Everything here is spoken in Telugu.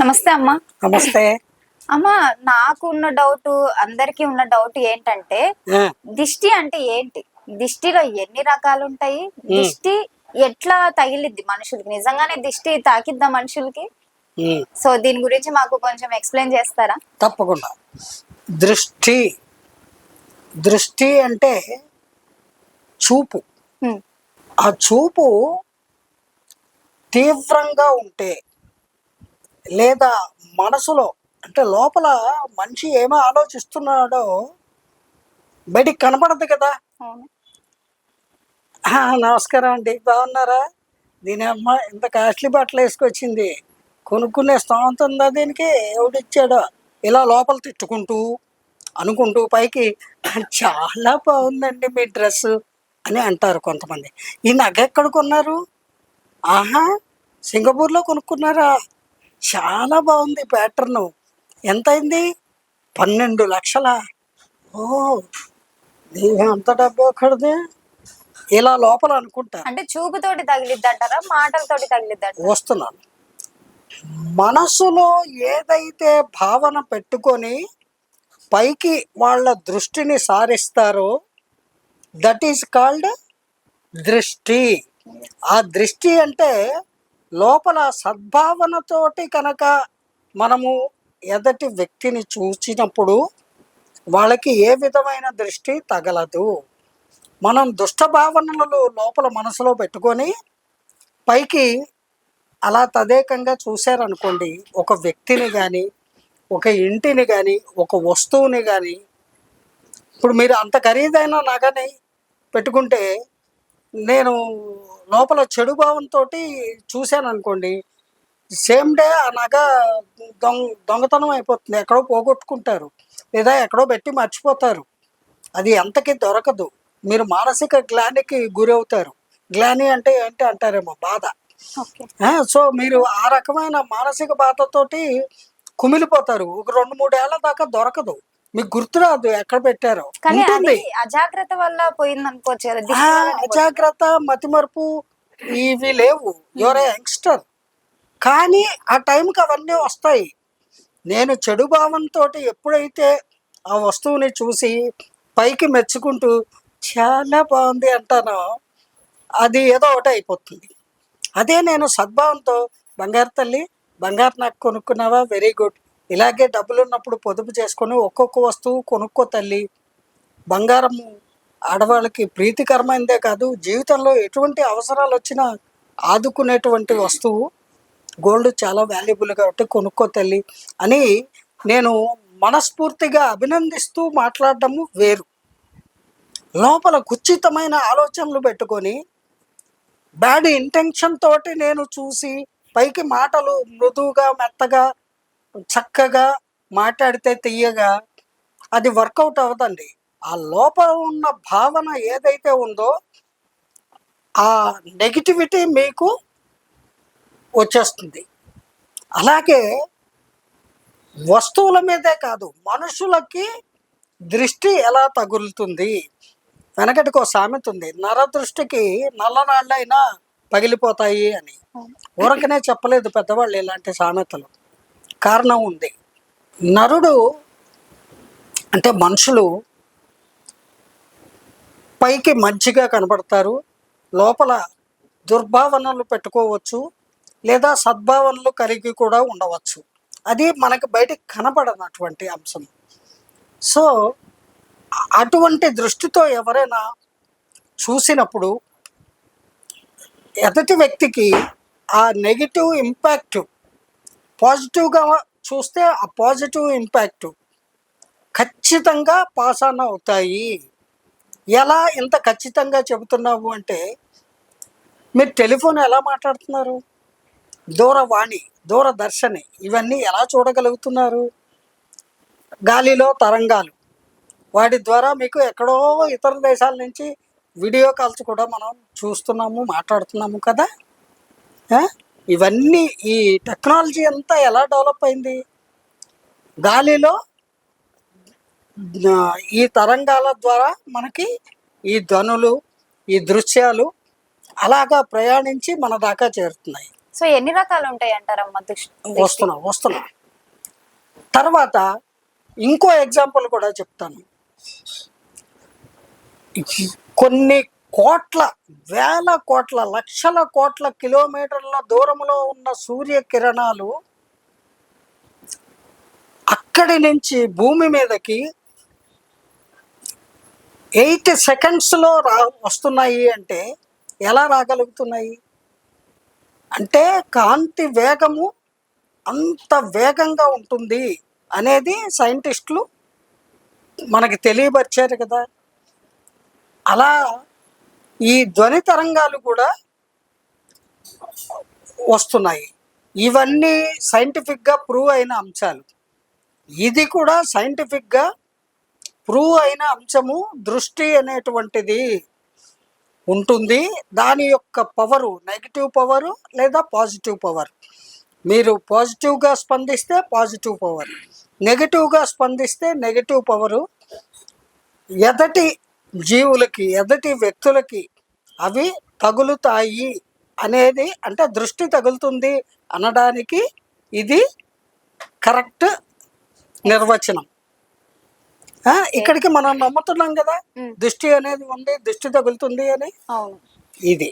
నమస్తే అమ్మా. నమస్తే. అమ్మా నాకు ఉన్న డౌట్ అందరికి ఉన్న డౌట్ ఏంటంటే దిష్టి అంటే ఏంటి? దిష్టిలో ఎన్ని రకాలు ఉంటాయి దిష్టి ఎట్లా తగిలిద్ది మనుషులకి? నిజంగానే దిష్టి తాకిద్దా మనుషులకి? సో దీని గురించి మాకు కొంచెం ఎక్స్ప్లెయిన్ చేస్తారా? తప్పకుండా. దృష్టి దృష్టి అంటే చూపు. ఆ చూపు తీవ్రంగా ఉంటే లేదా మనసులో అంటే లోపల మనిషి ఏమో ఆలోచిస్తున్నాడో బయటికి కనపడదు కదా. నమస్కారం అండి. బాగున్నారా? దీని అమ్మ ఇంత కాస్ట్లీ బట్టలు వేసుకొచ్చింది. కొనుక్కునే స్థానం ఉందా దీనికి? ఎవడిచ్చాడో? ఇలా లోపల తిట్టుకుంటూ అనుకుంటూ పైకి చాలా బాగుందండి మీ డ్రెస్ అని అంటారు కొంతమంది. ఈ నగ ఎక్కడ కొన్నారు? ఆహా సింగపూర్లో కొనుక్కున్నారా? చాలా బాగుంది ప్యాటర్ను. ఎంత అయింది పన్నెండు లక్షల? ఓ అంత డబ్బు ఎక్కడిది? ఇలా లోపల అనుకుంటా. అంటే చూపుతోటి తగిలిద్ది అంటారా మాటలతోటి తగిలిద్ది అంటారా వస్తున్నాను. మనసులో ఏదైతే భావన పెట్టుకొని పైకి వాళ్ళ దృష్టిని సారిస్తారో దట్ ఈస్ కాల్డ్ దృష్టి. ఆ దృష్టి అంటే లోపల సద్భావనతోటి కనుక మనము ఎదటి వ్యక్తిని చూసినప్పుడు వాళ్ళకి ఏ విధమైన దృష్టి తగలదు. మనం దుష్ట భావనలు లోపల మనసులో పెట్టుకొని పైకి అలా తదేకంగా చూశారనుకోండి ఒక వ్యక్తిని కానీ ఒక ఇంటిని కానీ ఒక వస్తువుని కానీ ఇప్పుడు మీరు అంత ఖరీదైన నగని పెట్టుకుంటే నేను లోపల చెడు భావంతో చూశాను అనుకోండి సేమ్ డే ఆ నగ దొంగ దొంగతనం అయిపోతుంది. ఎక్కడో పోగొట్టుకుంటారు. లేదా ఎక్కడో పెట్టి మర్చిపోతారు. అది ఎంతకి దొరకదు. మీరు మానసిక గ్లానికి గురవుతారు. గ్లాని అంటే ఏంటి అంటారేమో బాధ. సో మీరు ఆ రకమైన మానసిక బాధతోటి కుమిలిపోతారు. ఒక రెండు మూడేళ్ళ దాకా దొరకదు. మీకు గుర్తురాదు ఎక్కడ పెట్టారో. ఉంటుంది. అజాగ్రత్త వల్ల పోయింది. అనుకోవచ్చు. అజాగ్రత్త మతిమరుపు ఇవి లేవు. యువర్ యంగ్స్టర్ కానీ ఆ టైంకి అవన్నీ వస్తాయి. నేను చెడు భావంతో ఎప్పుడైతే ఆ వస్తువుని చూసి పైకి మెచ్చుకుంటూ చాలా బాగుంది అంటానో అది ఏదో ఒకటి అయిపోతుంది. అదే నేను సద్భావంతో బంగారు తల్లి బంగారు నాకు కొనుక్కున్నావా? వెరీ గుడ్ ఇలాగే డబ్బులు ఉన్నప్పుడు పొదుపు చేసుకొని ఒక్కొక్క వస్తువు కొనుక్కో తల్లి. బంగారం ఆడవాళ్ళకి ప్రీతికరమైందే కాదు జీవితంలో ఎటువంటి అవసరాలు వచ్చినా ఆదుకునేటువంటి వస్తువు గోల్డ్ చాలా వాల్యుబుల్ కాబట్టి కొనుక్కో తల్లి అని నేను మనస్ఫూర్తిగా అభినందిస్తూ మాట్లాడటము వేరు. లోపల కుచితమైన ఆలోచనలు పెట్టుకొని బ్యాడ్ ఇంటెన్షన్ తోటి నేను చూసి పైకి మాటలు మృదువుగా మెత్తగా చక్కగా మాట్లాడితే తీయగా అది వర్కౌట్ అవ్వదండి. ఆ లోపల ఉన్న భావన ఏదైతే ఉందో ఆ నెగిటివిటీ మీకు వచ్చేస్తుంది. అలాగే వస్తువుల మీదే కాదు మనుషులకి దృష్టి ఎలా తగులుతుంది? వెనకటికి ఒక సామెత ఉంది నరదృష్టికి నల్లనాళ్ళైనా పగిలిపోతాయి అని. ఊరకనే చెప్పలేదు పెద్దవాళ్ళు ఇలాంటి సామెతలు. కారణం ఉంది. నరుడు అంటే మనుషులు పైకి మంచిగా కనబడతారు లోపల దుర్భావనలు పెట్టుకోవచ్చు లేదా సద్భావనలు కలిగి కూడా ఉండవచ్చు. అది మనకు బయటికి కనబడనటువంటి అంశం. సో అటువంటి దృష్టితో ఎవరైనా చూసినప్పుడు ఎదటి వ్యక్తికి ఆ నెగిటివ్ ఇంపాక్ట్ పాజిటివ్గా చూస్తే ఆ పాజిటివ్ ఇంపాక్ట్ ఖచ్చితంగా పాస్ ఆన్ అవుతాయి. ఎలా ఇంత ఖచ్చితంగా చెబుతున్నావు అంటే మీరు టెలిఫోన్ ఎలా మాట్లాడుతున్నారు? దూరవాణి దూరదర్శని ఇవన్నీ ఎలా చూడగలుగుతున్నారు? గాలిలో తరంగాలు వాటి ద్వారా మీకు ఎక్కడో ఇతర దేశాల నుంచి వీడియో కాల్స్ కూడా మనం చూస్తున్నాము మాట్లాడుతున్నాము కదా? ఇవన్నీ ఈ టెక్నాలజీ అంతా ఎలా డెవలప్ అయింది? గాలిలో ఈ తరంగాల ద్వారా మనకి ఈ ధ్వనులు ఈ దృశ్యాలు అలాగా ప్రయాణించి మన దాకా చేరుతున్నాయి. సో ఎన్ని రకాలు ఉంటాయి అంటారమ్మా వస్తున్నా వస్తున్నా. తర్వాత ఇంకో ఎగ్జాంపుల్ కూడా చెప్తాను. కొన్ని కోట్ల వేల కోట్ల లక్షల కోట్ల కిలోమీటర్ల దూరంలో ఉన్న సూర్యకిరణాలు అక్కడి నుంచి భూమి మీదకి ఎయిట్ సెకండ్స్లో రా వస్తున్నాయి అంటే ఎలా రాగలుగుతున్నాయి? అంటే కాంతి వేగము అంత వేగంగా ఉంటుంది అనేది సైంటిస్టులు మనకి తెలియపరిచారు కదా. అలా ఈ ధ్వని తరంగాలు కూడా వస్తున్నాయి. ఇవన్నీ సైంటిఫిక్గా ప్రూవ్ అయిన అంశాలు. ఇది కూడా సైంటిఫిక్గా ప్రూవ్ అయిన అంశము దృష్టి అనేటువంటిది ఉంటుంది. దాని యొక్క పవరు నెగిటివ్ పవరు లేదా పాజిటివ్ పవర్ మీరు పాజిటివ్గా స్పందిస్తే పాజిటివ్ పవర్ నెగిటివ్గా స్పందిస్తే నెగిటివ్ పవరు ఎదటి జీవులకి ఎదటి వ్యక్తులకి అవి తగులుతాయి అనేది అంటే దృష్టి తగులుతుంది అనడానికి ఇది కరెక్ట్ నిర్వచనం. ఇక్కడికి మనం నమ్ముతున్నాం కదా. దృష్టి అనేది ఉంది దృష్టి తగులుతుంది అని ఇది.